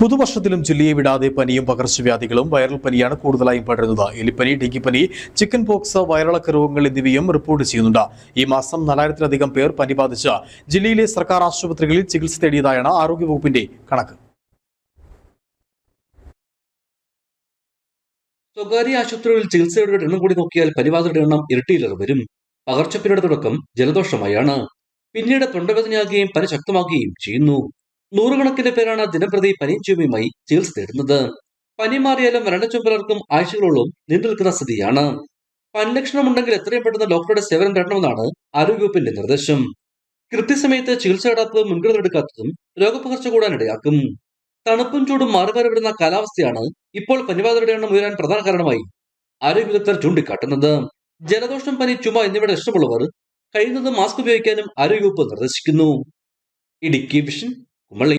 പുതുവർഷത്തിലും ജില്ലയെ വിടാതെ പനിയും പകർച്ചവ്യാധികളും വൈറൽ പനിയാണ് കൂടുതലായും പടരുന്നത്. എലിപ്പനി ഡെങ്കിപ്പനി ചിക്കൻ പോക്സ് വയറിളക്ക രോഗങ്ങൾ എന്നിവയും റിപ്പോർട്ട് ചെയ്യുന്നുണ്ട്. ഈ മാസം നാലായിരത്തിലധികം പേർ പനി ബാധിച്ച് ജില്ലയിലെ സർക്കാർ ആശുപത്രികളിൽ ചികിത്സ തേടിയതായാണ് ആരോഗ്യവകുപ്പിന്റെ കണക്ക്. സ്വകാര്യ ആശുപത്രികളിൽ ചികിത്സയുടെ എണ്ണം കൂടി നോക്കിയാൽ പനിബാധയുടെ എണ്ണം ഇരട്ടിയിലേറെ വരും. പകർച്ചപ്പനിയുടെ തുടക്കം ജലദോഷമായാണ്. പിന്നീട് തൊണ്ടവേദനയാകുകയും പനി ശക്തമാകുകയും ചെയ്യുന്നു. നൂറുകണക്കിന് പേരാണ് ദിനംപ്രതി പനിയും ചുമയുമായി ചികിത്സ തേടുന്നത്. പനി മാറിയാലും മരണച്ചും പലർക്കും ആഴ്ചകളോളം നീണ്ടു നിൽക്കുന്ന സ്ഥിതിയാണ്. പനി ലക്ഷണമുണ്ടെങ്കിൽ എത്രയും പെട്ടെന്ന് ഡോക്ടറുടെ സേവനം തേടണമെന്നാണ് ആരോഗ്യവകുപ്പിന്റെ നിർദ്ദേശം. കൃത്യസമയത്ത് ചികിത്സ തേടാത്തതും മുൻകരുതൽ എടുക്കാത്തതും രോഗപകർച്ച കൂടാനിടയാക്കും. തണുപ്പും ചൂടും മാറി മാറി വരുന്ന കാലാവസ്ഥയാണ് ഇപ്പോൾ പനിബാധയുടെ എണ്ണം ഉയരാൻ പ്രധാന കാരണമായി ആരോഗ്യ വിദഗ്ധർ ചൂണ്ടിക്കാട്ടുന്നത്. ജലദോഷം പനി ചുമ എന്നിവയുടെ ലക്ഷണമുള്ളവർ കഴിയുന്നത് മാസ്ക് ഉപയോഗിക്കാനും ആരോഗ്യവകുപ്പ് നിർദ്ദേശിക്കുന്നു. ഇടുക്കി വിഷൻ குமலை